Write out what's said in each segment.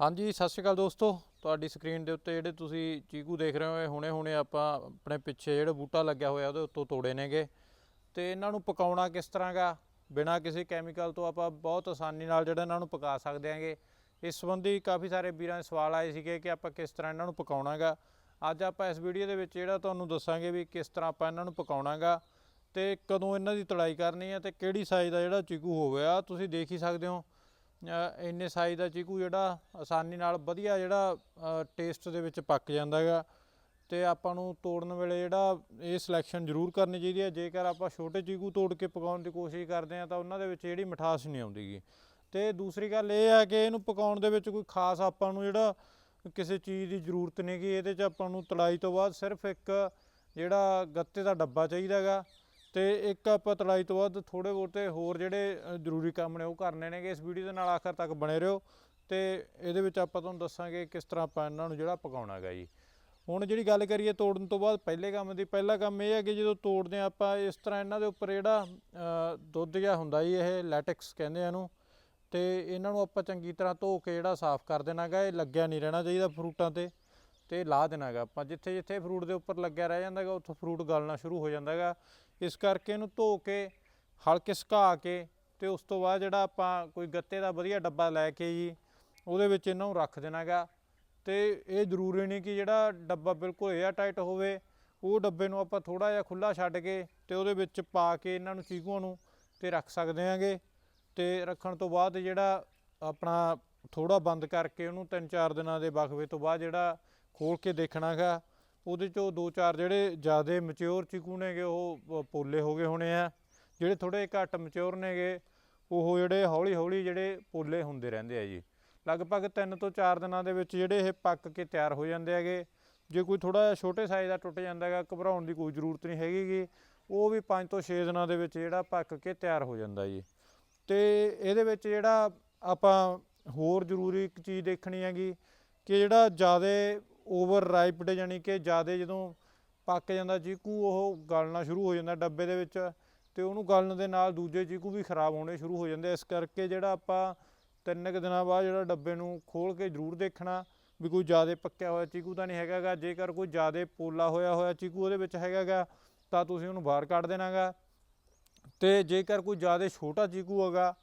ਹਾਂਜੀ, ਸਤਿ ਸ਼੍ਰੀ ਅਕਾਲ ਦੋਸਤੋ। ਤੁਹਾਡੀ ਸਕਰੀਨ ਦੇ ਉੱਤੇ ਜਿਹੜੇ ਤੁਸੀਂ ਚੀਕੂ ਦੇਖ ਰਹੇ ਹੋ, ਇਹ ਹੁਣੇ ਹੁਣੇ ਆਪਾਂ ਆਪਣੇ ਪਿੱਛੇ ਜਿਹੜਾ ਬੂਟਾ ਲੱਗਿਆ ਹੋਇਆ, ਉਹਦੇ ਉੱਤੋਂ ਤੋੜੇ ਨੇਗੇ। ਤੇ ਇਹਨਾਂ ਨੂੰ ਪਕਾਉਣਾ ਕਿਸ ਤਰ੍ਹਾਂ ਗਾ? ਬਿਨਾਂ ਕਿਸੇ ਕੈਮੀਕਲ ਤੋਂ ਆਪਾਂ ਬਹੁਤ ਆਸਾਨੀ ਨਾਲ ਜਿਹੜਾ ਇਹਨਾਂ ਨੂੰ ਪਕਾ ਸਕਦੇ ਹਾਂਗੇ। ਇਸ ਸੰਬੰਧੀ ਕਾਫੀ ਸਾਰੇ ਵੀਰਾਂ ਦੇ ਸਵਾਲ ਆਏ ਸੀਗੇ ਕਿ ਆਪਾਂ ਕਿਸ ਤਰ੍ਹਾਂ ਇਹਨਾਂ ਨੂੰ ਪਕਾਉਣਾਗਾ ਅੱਜ ਆਪਾਂ ਇਸ ਵੀਡੀਓ ਦੇ ਵਿੱਚ ਜਿਹੜਾ ਤੁਹਾਨੂੰ ਦੱਸਾਂਗੇ ਵੀ ਕਿਸ ਤਰ੍ਹਾਂ ਆਪਾਂ ਇਹਨਾਂ ਨੂੰ ਪਕਾਉਣਾਗਾ ਤੇ ਕਦੋਂ ਇਹਨਾਂ ਦੀ ਤੜਾਈ ਕਰਨੀ ਹੈ ਤੇ ਕਿਹੜੀ ਸਾਈਜ਼ ਦਾ ਜਿਹੜਾ ਚੀਕੂ ਹੋਵੇਗਾ ਤੁਸੀਂ ਦੇਖ ਹੀ ਸਕਦੇ ਹੋ। ਇੰਨੇ ਸਾਈਜ਼ ਦਾ ਚੀਕੂ ਜਿਹੜਾ ਆਸਾਨੀ ਨਾਲ ਵਧੀਆ ਜਿਹੜਾ ਟੇਸਟ ਦੇ ਵਿੱਚ ਪੱਕ ਜਾਂਦਾ ਹੈਗਾ। ਤੇ ਆਪਾਂ ਨੂੰ ਤੋੜਨ ਵੇਲੇ ਜਿਹੜਾ ਇਹ ਸਿਲੈਕਸ਼ਨ ਜ਼ਰੂਰ ਕਰਨੀ ਚਾਹੀਦੀ ਹੈ। ਜੇਕਰ ਆਪਾਂ ਛੋਟੇ ਚੀਕੂ ਤੋੜ ਕੇ ਪਕਾਉਣ ਦੀ ਕੋਸ਼ਿਸ਼ ਕਰਦੇ ਹਾਂ, ਤਾਂ ਉਹਨਾਂ ਦੇ ਵਿੱਚ ਜਿਹੜੀ ਮਿਠਾਸ ਨਹੀਂ ਆਉਂਦੀਗੀ। ਤੇ ਦੂਸਰੀ ਗੱਲ ਇਹ ਹੈ ਕਿ ਇਹਨੂੰ ਪਕਾਉਣ ਦੇ ਵਿੱਚ ਕੋਈ ਖਾਸ ਆਪਾਂ ਨੂੰ ਜਿਹੜਾ ਕਿਸੇ ਚੀਜ਼ ਦੀ ਜ਼ਰੂਰਤ ਨਹੀਂ ਗੀ ਇਹਦੇ 'ਚ ਆਪਾਂ ਨੂੰ ਤੜਾਈ ਤੋਂ ਬਾਅਦ ਸਿਰਫ ਇੱਕ ਜਿਹੜਾ ਗੱਤੇ ਦਾ ਡੱਬਾ ਚਾਹੀਦਾ ਹੈਗਾ। ਤੇ ਇੱਕ ਆਪਾਂ ਤੜਾਈ ਤੋਂ ਬਾਅਦ ਥੋੜੇ ਬਹੁਤੇ ਹੋਰ ਜਿਹੜੇ ਅ, ਜ਼ਰੂਰੀ ਕੰਮ ਨੇ ਉਹ ਕਰਨੇ ਨੇਗੇ ਇਸ ਵੀਡੀਓ ਦੇ ਨਾਲ ਆਖਰ ਤੱਕ ਬਣੇ ਰਹੋ ਤੇ ਇਹਦੇ ਵਿੱਚ ਆਪਾਂ ਤੁਹਾਨੂੰ ਦੱਸਾਂਗੇ ਕਿਸ ਤਰ੍ਹਾਂ ਆਪਾਂ ਇਹਨਾਂ ਨੂੰ ਜਿਹੜਾ ਪਕਾਉਣਾ ਹੈਗਾ ਜੀ। ਹੁਣ ਜਿਹੜੀ ਗੱਲ ਕਰੀਏ ਤੋੜਨ ਤੋਂ ਬਾਅਦ ਪਹਿਲੇ ਕੰਮ ਦੀ ਪਹਿਲਾ ਕੰਮ ਇਹ ਹੈ ਕਿ ਜਦੋਂ ਤੋੜਦੇ ਹਾਂ ਆਪਾਂ ਇਸ ਤਰ੍ਹਾਂ ਇਹਨਾਂ ਦੇ ਉੱਪਰ ਜਿਹੜਾ ਅ, ਦੁੱਧ ਜਿਹਾ ਹੁੰਦਾ ਜੀ ਇਹ ਲੈਟੈਕਸ ਕਹਿੰਦੇ ਆ ਇਹਨੂੰ ਤੇ ਇਹਨਾਂ ਨੂੰ ਆਪਾਂ ਚੰਗੀ ਤਰ੍ਹਾਂ ਧੋ ਕੇ ਜਿਹੜਾ ਸਾਫ਼ ਕਰ ਦੇਣਾ ਗਾ ਇਹ ਲੱਗਿਆ ਨਹੀਂ ਰਹਿਣਾ ਚਾਹੀਦਾ ਫਰੂਟਾਂ ਤੇ। ਤੇ ਲਾ ਦੇਣਾਗਾ ਆਪਾਂ ਜਿੱਥੇ ਜਿੱਥੇ ਫਰੂਟ ਦੇ ਉੱਪਰ ਲੱਗਿਆ ਰਹਿ ਜਾਂਦਾਗਾ ਉੱਥੋਂ ਫਰੂਟ ਗਲਣਾ ਸ਼ੁਰੂ ਹੋ ਜਾਂਦਾਗਾ ਇਸ ਕਰਕੇ ਇਹਨੂੰ ਧੋ ਕੇ, ਹਲਕੇ ਸੁਕਾ ਕੇ ਤੇ ਉਸ ਤੋਂ ਬਾਅਦ ਜਿਹੜਾ ਆਪਾਂ ਕੋਈ ਗੱਤੇ ਦਾ ਵਧੀਆ ਡੱਬਾ ਲੈ ਕੇ ਜੀ, ਉਹਦੇ ਵਿੱਚ ਇਹਨਾਂ ਨੂੰ ਰੱਖ ਦੇਣਾਗਾ ਤੇ ਇਹ ਜ਼ਰੂਰੀ ਨਹੀਂ ਕਿ ਜਿਹੜਾ ਡੱਬਾ ਬਿਲਕੁਲ ਏਅਰ ਟਾਈਟ ਹੋਵੇ, ਉਹ ਡੱਬੇ ਨੂੰ ਆਪਾਂ ਥੋੜਾ ਜਿਹਾ ਖੁੱਲਾ ਛੱਡ ਕੇ ਤੇ ਉਹਦੇ ਵਿੱਚ ਪਾ ਕੇ ਇਹਨਾਂ ਨੂੰ ਚੀਕੂਆਂ ਨੂੰ ਤੇ ਰੱਖ ਸਕਦੇ ਆਂਗੇ ਤੇ ਰੱਖਣ ਤੋਂ ਬਾਅਦ ਜਿਹੜਾ ਆਪਣਾ ਥੋੜਾ ਬੰਦ ਕਰਕੇ ਉਹਨੂੰ 3-4 ਦਿਨਾਂ ਦੇ ਵਕਫੇ ਤੋਂ ਬਾਅਦ ਜਿਹੜਾ ਖੋਲ ਕੇ ਦੇਖਣਾਗਾ। ਉਹਦੇ ਚੋਂ ਦੋ ਚਾਰ ਜਿਹੜੇ ਜ਼ਿਆਦਾ ਮੈਚੁਰ ਚੀਕੂ ਨੇਗੇ, ਉਹ ਪੋਲੇ ਹੋ ਗਏ ਹੋਣੇ ਆ। ਜਿਹੜੇ ਥੋੜੇ ਘੱਟ ਮੈਚੁਰ ਨੇਗੇ, ਉਹ ਜਿਹੜੇ ਹੌਲੀ ਹੌਲੀ ਜਿਹੜੇ ਪੋਲੇ ਹੁੰਦੇ ਰਹਿੰਦੇ ਆ ਜੀ। ਲਗਭਗ 3 ਤੋਂ 4 ਦਿਨਾਂ ਦੇ ਵਿੱਚ ਜਿਹੜੇ ਇਹ ਪੱਕ ਕੇ ਤਿਆਰ ਹੋ ਜਾਂਦੇ ਹੈਗੇ। ਜੇ ਕੋਈ ਥੋੜਾ ਛੋਟੇ ਸਾਈਜ਼ ਦਾ ਟੁੱਟ ਜਾਂਦਾ ਹੈਗਾ, ਘਬਰਾਉਣ ਦੀ ਕੋਈ ਜ਼ਰੂਰਤ ਨਹੀਂ ਹੈਗੀਗੀ ਉਹ ਵੀ 5 ਤੋਂ 6 ਦਿਨਾਂ ਦੇ ਵਿੱਚ ਜਿਹੜਾ ਪੱਕ ਕੇ ਤਿਆਰ ਹੋ ਜਾਂਦਾ ਜੀ। ਤੇ ਇਹਦੇ ਵਿੱਚ ਜਿਹੜਾ ਆਪਾਂ ਹੋਰ ਜ਼ਰੂਰੀ ਇੱਕ ਚੀਜ਼ ਦੇਖਣੀ ਹੈਗੀ ਕਿ ਜਿਹੜਾ ਜ਼ਿਆਦਾ ਓਵਰ ਰਾਈਪਡ ਯਾਨੀ ਕਿ ਜ਼ਿਆਦਾ ਜਦੋਂ ਪੱਕ ਜਾਂਦਾ ਚੀਕੂ, ਉਹ ਗਲਣਾ ਸ਼ੁਰੂ ਹੋ ਜਾਂਦਾ ਡੱਬੇ ਦੇ ਵਿੱਚ ਤੇ ਉਹਨੂੰ ਗਲਣ ਦੇ ਨਾਲ ਦੂਜੇ ਚੀਕੂ ਵੀ ਖਰਾਬ ਹੋਣੇ ਸ਼ੁਰੂ ਹੋ ਜਾਂਦੇ ਇਸ ਕਰਕੇ ਜਿਹੜਾ ਆਪਾਂ ਤਿੰਨ ਕੁ ਦਿਨਾਂ ਬਾਅਦ ਜਿਹੜਾ ਡੱਬੇ ਨੂੰ ਖੋਲ ਕੇ ਜ਼ਰੂਰ ਦੇਖਣਾ ਵੀ ਕੋਈ ਜ਼ਿਆਦਾ ਪੱਕਿਆ ਹੋਇਆ ਚੀਕੂ ਤਾਂ ਨਹੀਂ ਹੈਗਾਗਾ। ਜੇਕਰ ਕੋਈ ਜ਼ਿਆਦਾ ਪੋਲਾ ਹੋਇਆ ਹੋਇਆ ਚੀਕੂ ਉਹਦੇ ਵਿੱਚ ਹੈਗਾਗਾ, ਤਾਂ ਤੁਸੀਂ ਉਹਨੂੰ ਬਾਹਰ ਕੱਢ ਦੇਣਾਗਾ। ਤੇ ਜੇਕਰ ਕੋਈ ਜ਼ਿਆਦਾ ਛੋਟਾ ਚੀਕੂ ਹੈਗਾ,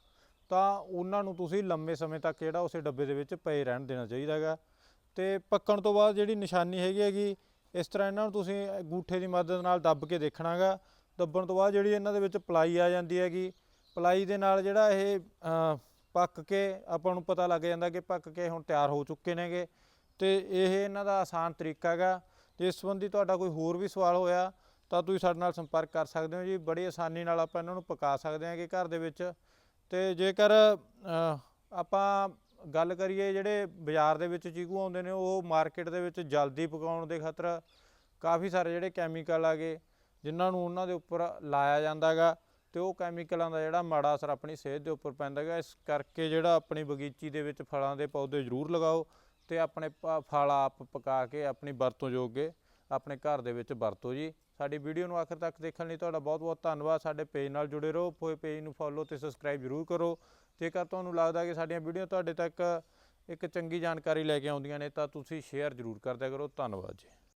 ਤਾਂ ਉਹਨਾਂ ਨੂੰ ਤੁਸੀਂ ਲੰਮੇ ਸਮੇਂ ਤੱਕ ਜਿਹੜਾ ਉਸੇ ਡੱਬੇ ਦੇ ਵਿੱਚ ਪਏ ਰਹਿਣ ਦੇਣਾ ਚਾਹੀਦਾ ਹੈਗਾ ਤੇ ਪੱਕਣ ਤੋਂ ਬਾਅਦ ਜਿਹੜੀ ਨਿਸ਼ਾਨੀ ਹੈਗੀ ਹੈਗੀ, ਇਸ ਤਰ੍ਹਾਂ ਇਹਨਾਂ ਨੂੰ ਤੁਸੀਂ ਗੂਠੇ ਦੀ ਮਦਦ ਨਾਲ ਦੱਬ ਕੇ ਦੇਖਣਾਗਾ। ਦੱਬਣ ਤੋਂ ਬਾਅਦ ਜਿਹੜੀ ਇਹਨਾਂ ਦੇ ਵਿੱਚ ਪਲਾਈ ਆ ਜਾਂਦੀ ਹੈਗੀ, ਪਲਾਈ ਦੇ ਨਾਲ ਜਿਹੜਾ ਇਹ ਪੱਕ ਕੇ ਆਪਾਂ ਨੂੰ ਪਤਾ ਲੱਗ ਜਾਂਦਾ ਕਿ ਪੱਕ ਕੇ ਹੁਣ ਤਿਆਰ ਹੋ ਚੁੱਕੇ ਨੇਗੇ। ਤੇ ਇਹ ਇਹਨਾਂ ਦਾ ਆਸਾਨ ਤਰੀਕਾ ਹੈਗਾ ਤੇ ਇਸ ਸੰਬੰਧੀ ਤੁਹਾਡਾ ਕੋਈ ਹੋਰ ਵੀ ਸਵਾਲ ਹੋਇਆ ਤਾਂ ਤੁਸੀਂ ਸਾਡੇ ਨਾਲ ਸੰਪਰਕ ਕਰ ਸਕਦੇ ਹੋ ਜੀ। ਬੜੀ ਆਸਾਨੀ ਨਾਲ ਆਪਾਂ ਇਹਨਾਂ ਨੂੰ ਪਕਾ ਸਕਦੇ ਹਾਂ ਕਿ ਘਰ ਦੇ ਵਿੱਚ। ਤੇ ਜੇਕਰ ਆਪਾਂ ਗੱਲ ਕਰੀਏ ਜਿਹੜੇ ਬਾਜ਼ਾਰ ਦੇ ਵਿੱਚ ਚੀਕੂ ਆਉਂਦੇ ਨੇ, ਉਹ ਮਾਰਕੀਟ ਦੇ ਵਿੱਚ ਜਲਦੀ ਪਕਾਉਣ ਦੇ ਖਾਤਰ ਕਾਫੀ ਸਾਰੇ ਜਿਹੜੇ ਕੈਮੀਕਲ ਆਗੇ, ਜਿਨ੍ਹਾਂ ਨੂੰ ਉਹਨਾਂ ਦੇ ਉੱਪਰ ਲਾਇਆ ਜਾਂਦਾ ਹੈਗਾ ਤੇ ਉਹ ਕੈਮੀਕਲਾਂ ਦਾ ਜਿਹੜਾ ਮਾੜਾ ਅਸਰ ਆਪਣੀ ਸਿਹਤ ਦੇ ਉੱਪਰ ਪੈਂਦਾ ਹੈਗਾ ਇਸ ਕਰਕੇ ਜਿਹੜਾ ਆਪਣੀ ਬਗੀਚੀ ਦੇ ਵਿੱਚ ਫਲਾਂ ਦੇ ਪੌਦੇ ਜ਼ਰੂਰ ਲਗਾਓ ਤੇ ਆਪਣੇ ਪ- ਫਲ ਆਪ ਪਕਾ ਕੇ ਆਪਣੀ ਵਰਤੋਂ ਜੋਗੇ ਆਪਣੇ ਘਰ ਦੇ ਵਿੱਚ ਵਰਤੋ ਜੀ। ਸਾਡੀ ਵੀਡੀਓ ਨੂੰ ਆਖਰ ਤੱਕ ਦੇਖਣ ਲਈ ਤੁਹਾਡਾ ਬਹੁਤ ਬਹੁਤ ਧੰਨਵਾਦ। ਸਾਡੇ ਪੇਜ ਨਾਲ ਜੁੜੇ ਰਹੋ ਪੇਜ ਨੂੰ ਫੋਲੋ ਤੇ ਸਬਸਕ੍ਰਾਈਬ ਜ਼ਰੂਰ ਕਰੋ। ਜੇਕਰ ਤੁਹਾਨੂੰ ਲੱਗਦਾ ਕਿ ਸਾਡੀਆਂ ਵੀਡੀਓ ਤੁਹਾਡੇ ਤੱਕ ਇੱਕ ਚੰਗੀ ਜਾਣਕਾਰੀ ਲੈ ਕੇ ਆਉਂਦੀਆਂ ਨੇ ਤਾਂ ਤੁਸੀਂ ਸ਼ੇਅਰ ਜ਼ਰੂਰ ਕਰਦਿਆ ਕਰੋ। ਧੰਨਵਾਦ ਜੀ।